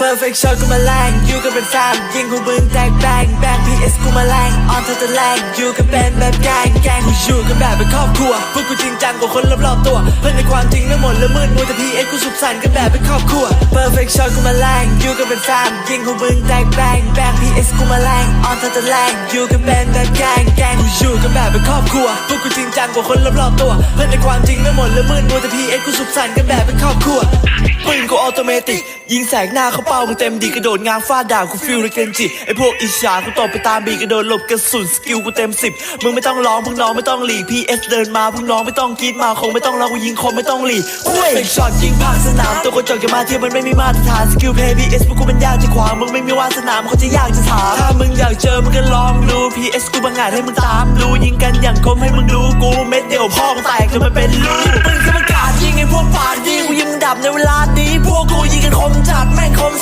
Perfect shot กูมาแรงยูกันเป็นแฟมยิงกูบึงแตกแบงแบง PS กูมาแรงออนเธอจะแรงยูกันเป็นแบบแกงแกงกูอยู่กันแบบเป็นครอบครัวพวกกูจริงจังกว่าคนรอบๆตัว เพื่อนในความจริงไม่หมดละมืดมัวแต่ PS กูสุขสันต์กันแบบเป็นครอบครัว Perfect shot กูมาแรงยูกันเป็นแฟมยิงกูบึงแตกแบงแบง PS กูมาแรงออนเธอจะแรงยูกันเป็นแบบแกงแกงกูอยู่กันแบบเป็นครอบครัวพวกกูจริงจังกว่าคนรอบๆตัว เพื่อนในความจริงไม่หมดละมืดมัวแต่ PS กูสุขสันต์กันแบบเป็นครอบครัวปืนกูออโตเมติกยิงแสกหน้าเขาเป้ามึงเต็มดีกระโดดงางฟาดด่ากูฟิลเลยเกนจิไอพวกอิจฉากูตบไปตามบีกระโดดหลบกระสุนสกิลกูเต็มสิบมึงไม่ต้องร้องพวกน้องไม่ต้องหลีพีเอสเดินมาพวกน้องไม่ต้องกรีดมาคงไม่ต้องร้องกูยิงคงไม่ต้องหลีเว้ยเป็นช็อตยิงผ่านสนามตัวกระจกจะมาเทียบมันไม่มีมาตรฐานสกิลเพย์พีเอสพวกกูมันยากจะขวางมึงไม่มีวาสนามันก็จะยากจะถามถ้ามึงอยากเจอมึงก็ลองดูพีเอสกูบังอาจให้มึงตามดูยิงกันอย่างคมให้มึงรู้กูเม็ดเดียวพ่อมึงแตกจนมันเป็นลูก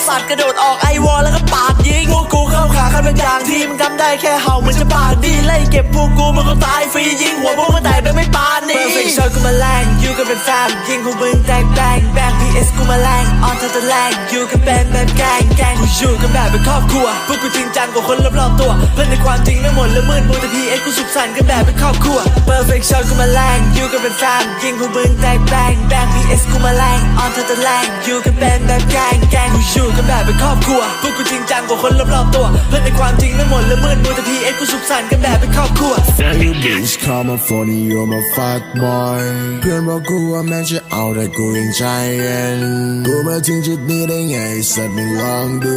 สัตว์กระโดดออกไอวอลแล้วก็ปาดยิงพวกกูเข้าขากันเป็นอย่างทีมกำได้แค่เห่ามันจะปากดีไล่เก็บพวกกูมันก็ตายฟรียิงหัวพวกมันแตกไปไม่ปานนี่ Perfect shot กูมาแรงยูกันเป็นแฟมยิงกูบึงแตกแบงแบง PS กูมาแรงออนเธอจะแรงยูกันเป็นแบบแกงแกงกูอยู่กันแบบเป็นครอบครัวพวกกูจริงจังกว่าคนรอบๆตัวเพื่อนในความจริงไม่หมดละมืดมัวแต่ PS กูสุขสันต์กันแบบเป็นครอบครัว Perfect shot กูมาแรงยูกันเป็นแฟมยิงกูบึงแตกแบงแบง PS กูมาแรง ออนเธอจะแรงอยู่กันเป็นแบบแกงแกงกูอยู่กันแบบเป็นครอบครัวพวกกูจริงจังกว่าคนรอบๆตัว เพื่อนในความจริงไม่หมดและมืดมัวแต่ PS กูสุขสันต์กันแบบเป็นครอบครัว For you bitch come on funny you're my fuck boy เพื่อนบอกกูว่าแม่งจะเอาแต่กูยังใจเย็นกูมาถึงจุดนี้ได้ไงสัตว์มึงลองดู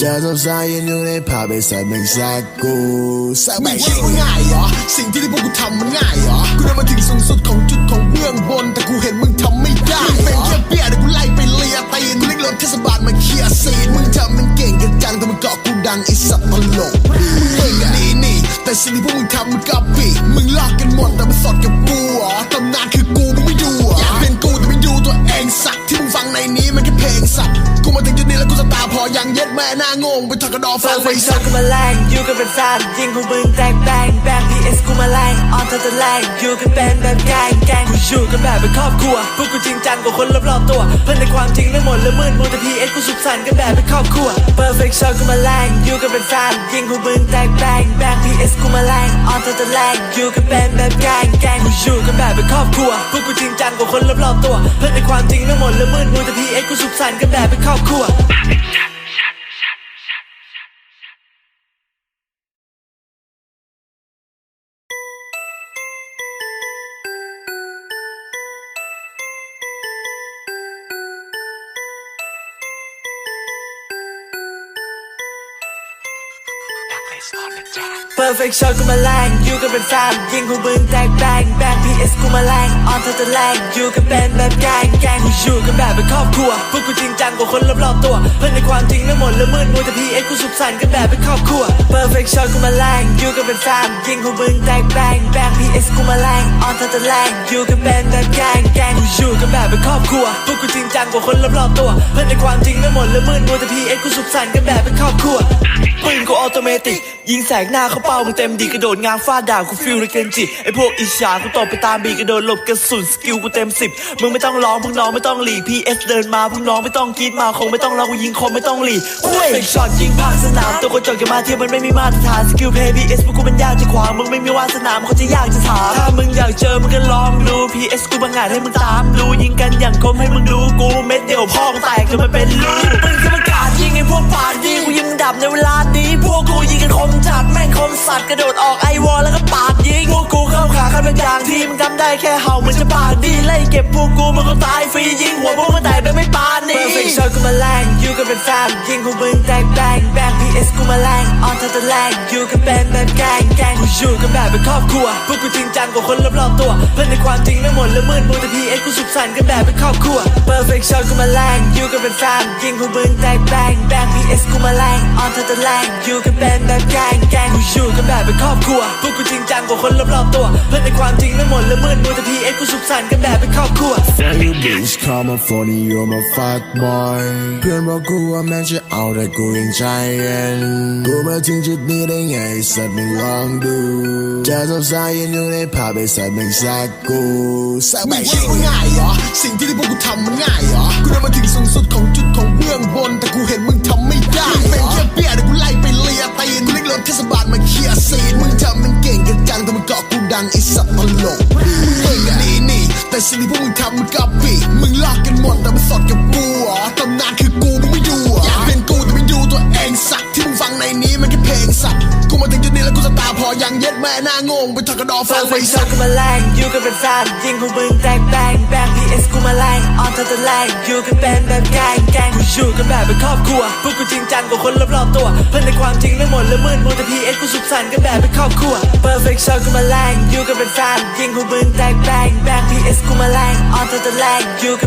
เจอสาวสายยืนอยู่ในผับไอ้สัตว์มึงสักกูสักไม่ไม่คิดชิงว่าง่ายเหรอสิ่งที่ที่พวกกูทำมันง่ายเหรอกูเดินมาถึงสูงสุดของจุดของเบื้องบนแต่กูเห็นมึงทำไม่ได้มึงเป็นแค่เบี้ยแต่กูไล่ไปเลียตีนกูเรียกรถเทศบาลมาเคลียร์ซีนมึงทำมันเก่งกันจังแต่มึงเกาะกูดังไอ้สัตว์ตลกมึงเก่งกันนี่นี่แต่สิ่งที่พวกมึงทำมันกับปีมึง อยังเย็ดแม่หน้างงไปทอดกระดอฟัง Perfect ไว้ shot สักกูมาแรงอยู่กันเป็นแฟมยิงกูบึงแตกแบงแบง PS กูมาแรงออนเธอจะแรงอยู่กันเป็นแบบแกงแกงกูอยู่กันแบบเป็นครอบครัวพวกกูจริงจังกว่าคนรอบๆตัวเพื่อนในความจริงไม่หมดและมืดมัวแต่ PS กูสุขสันต์กันแบบเป็นครอบครัว Perfect shot กูมาแรงอยู่กันเป็นแฟมยิงกูบึงแตกแบงแบง PS กูมาแรงออนเธอจะแรงอยู่กันเป็นแบบแกงแกงกูอยู่กันแบบเป็นครอบครัวพวกกูจริงจังกว่าคนรอบๆตัวเพื่อนในความจริงไม่หมดและมืดมัวแต่ PS กูสุขสันต์กันแบบเป็นครอบครัว Perfect shot กูมาแรงอยู่กันเป็น แฟมยิงกูบึงแตกแบงแบง PS กูมาแรงออนเธอจะแรงอยู่กันเป็นแบบแกงแกงอยู่กันแบบเป็นครอบครัวพวกกูจริงจังกว่าคนรอบๆตัว เพื่อนในความจริงไม่หมดละมืดมัวแต่ PS กูสุขสันต์กันแบบเป็นครอบครัว Perfect shot กูมาแรงอยู่กันเป็นแฟมยิงกูบึงแตกแบงแบง PS กูมาแรงออนเธอจะแรงอยู่กันเป็นแบบแกงแกงอยู่กันแบบเป็นครอบครัวพวกกูจริงจังกว่าคนรอบๆตัว เพื่อนในความจริงไม่หมดละมืดมัวแต่ PS กูสุขสันต์กันแบบเป็นครอบครัวปืนกูออโตเมติกยิงแสกหน้าเขาเป้ามึงเต็มดีกระโดดงางฟาดด่ากูฟิลเลยเกนจิไอพวกอิจฉากูตบไปตามบีกระโดดหลบกระสุนสกิลกูเต็มสิบมึงไม่ต้องร้องพวกน้องไม่ต้องหลีพีเอสเดินมาพวกน้องไม่ต้องกรีดมาคงไม่ต้องรอกูยิงคงไม่ต้องหลีเว้ยเป็นช็อตยิงผ่านสนามตัวกระจกจะมาเทียบมันไม่มีมาตรฐานสกิลเพย์พีเอสพวกกูมันยากจะขวางมึงไม่มีวาสนามันก็จะยากจะถามถ้ามึงอยากเจอมึงก็ลองดูพีเอสกูบังอาจให้มึงตามดูยิงกันอย่างคมให้มึงรู้กูเม็ดเดียวพ่อมึงแตกจนมันเป็นลูกมึงขึ้นมากาดยิงไอพวกปากดีกูยิงดับในเวลาดีพวกกูยิงกันคมจัดแม่งคมสัตว์กระโดดออกไอวอลแล้วก็ปาดยิงพวกกูเข้าขากันเป็นอย่างทีมกำได้แค่เห่ามันจะปาดดีไล่เก็บพวกกูมันก็ตายฟรียิงหัวพวกมันแตกไปไม่ปาดนี่ Perfect shot กูมาแรงอยู่กันเป็นแฟนยิงคงมึงแตกแบงแบง PS กูมาแรงออนเธอจะแรงอยู่กันเป็นแบบแกงแกงกูอยู่กันแบบเป็นครอบครัวพวกกูจริงจังกว่าคนรอบๆตัว เพื่อนในความจริงไม่หมดและมืดมัวแต่ PS กูสุขสันต์กันแบบเป็นครอบครัว Perfect shot กูมาแรงอยู่กันเป็นแฟมยิงกูบึงแตกแบงแบง PS กูมาแรงออนเธอจะแรงอยู่กันเป็นแบบแกงแกงกูอยู่กันแบบเป็นครอบครัวพวกกูจริงจังกว่าคนรอบๆตัว เพื่อนในความจริงไม่หมดและมืดมัวแต่พีเอสกูสุขสันต์กันแบบเป็นครอบครัว You bitch call my phone you're my fuck boy เพื่อนบอกกูว่าแม่งจะเอาแต่กูยังใจเย็นกูมาถึงจุดนี้ได้ไงสัตว์มึงลองดูจะสบสายยืนอยู่ในภาพไอ้สัตว์มึงสักกูสักไม่ไม่คิดว่าง่ายเหรอสิ่งที่ที่พวกกูทำมันง่ายเหรอกูเดินมาถึงสูงสุดของจุดของเบื้องบน แต่กูเห็นมึงทำไม่ได้มึงเป็นแค่เปี้ยแต่กูไล่ไปเลียตีนกูเรียกรถเทศบาลมาเคลียร์ซีนมึงทำมันเก่งกันจังแต่มึงเกาะกูดังไอ้สัตว์ตลกมึงเก่งกันนี่นี่แต่สิ่งที่พวกมึงทำมันกับปีมึงลอกกันหมดแต่มันสดกับกูเหรอตำนานคือกูมึงไม่ดูเหรออยากเป็นกูแต่ไม่ดูตัวเองสัก งฟังในนี้มันแค่เพลงสักกูมาถึงจุดนี้แล้วกูจะตาพอยังเย็ดแม่หน้างงไปทอดกระดอฟัฟังงไปไฟสัช็อตกกูมาแรงอยู่กันเป็นแฟนยิงพวกมึงแตกแบงแบงพีเอสกูมาแรงออนเธอจะแรงอยู่กันเป็นแบบแกงแกงกูอยู่กันแบบเป็นครอบครัวพวกกูจริงจังกว่าคนรอบๆตัว เพื่อนในความจริงไม่หมดและมืดมัวแต่พีเอสกูสุขสันต์กันแบบเป็นครอบครัว perfect shot กูมาแรงอยู่กันเป็นแฟนยิงพวกมึงแตกแบงแบงพีเอสกูมาแรงออนเธอจะแรงอยู่กัน